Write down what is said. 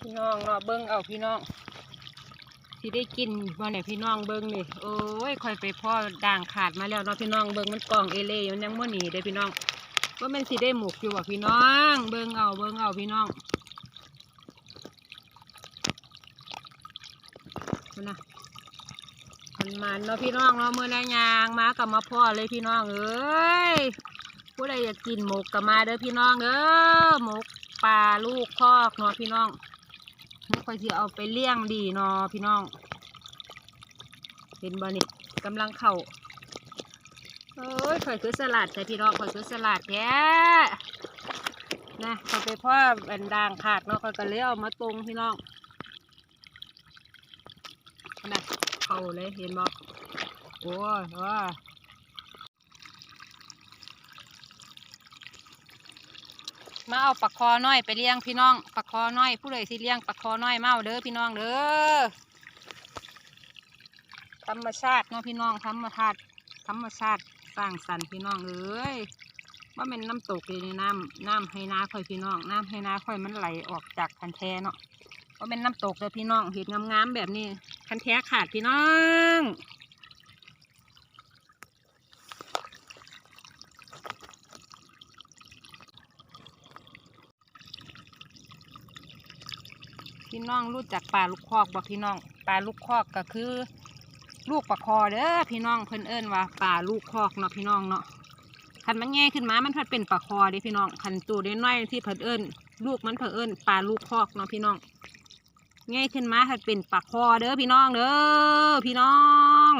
พี่น้องเนาะเบิ้งเอาพี่น้องสิได้กินบ่เนี่ยพี่น้องเบิ้งนี่โอ้ยคอยไปพ่อด่างขาดมาแล้วเนาะพี่น้องเบิ้งมันกล่องเอเล่มันยังม่หนีเด้พี่น้องว่ามันสิได้หมกอยู่บ่พี่น้อง เบิ้งเอาเบิ้งเอาพี่น้องนะมันมันเนาะพี่น้องเนาะเมื่อนายางมากับมาพ่อเลยพี่น้องเอ้ยผู้ใดอยากกินหมกก็มาเด้อพี่น้องเด้อหมกปลาลูกคอกเนาะพี่น้อง นี่ค่อยสิเอาไปเลี้ยงดีเนาะพี่น้อง เห็นบ่นี่กำลังเข่าโอ้ยข่อยคือสลัดแต่พี่น้องข่อยคือสลัดแท้นะข่อยไปพ่อบันดางขาดเนาะข่อยก็เลยเอามาตรงพี่น้องนะเข่าเลยเห็นบ่โอ้ยว้า มาเอาปลาคอน้อยไปเลี้ยงพี่น้องปลาคอน้อยผู้ใดสิเลี้ยงปลาคอน้อยมาเอาเด้อพี่น้องเด้อธรรมชาติเนาะพี่น้องธรรมชาติธรรมชาติสร้างสรรค์พี่น้องเอ้ยว่าเป็นน้ำตกเลยน้ำน้ำให้นาค่อยพี่น้องน้ำให้นาค่อยมันไหลออกจากคันแทเนาะว่าเป็นน้ำตกเลยพี่น้องเห็ดงามๆแบบนี้คันแทขาดพี่น้อง พี่น้องรู้จักปลาลูกคอกบ่พี่น้องปลาลูกคอกก็คือ ลูกปลาคอเด้อพี่น้องเพิ่นเอิ้นว่าปลาลูกคอกเนาะพี่น้องเนาะคันมันแง่ขึ้นมา มันพัดเป็นปลาคอเด้พี่น้องคันตัวเด้น้อยๆที่เพิ่นเอิ้นลูกมันเพิ่นเอิ้นปลาลูกคอกเนาะพี่น้องแง่ขึ้นมาพัดเป็นปลาคอเด้อพี่น้องเด้อพี่น้อง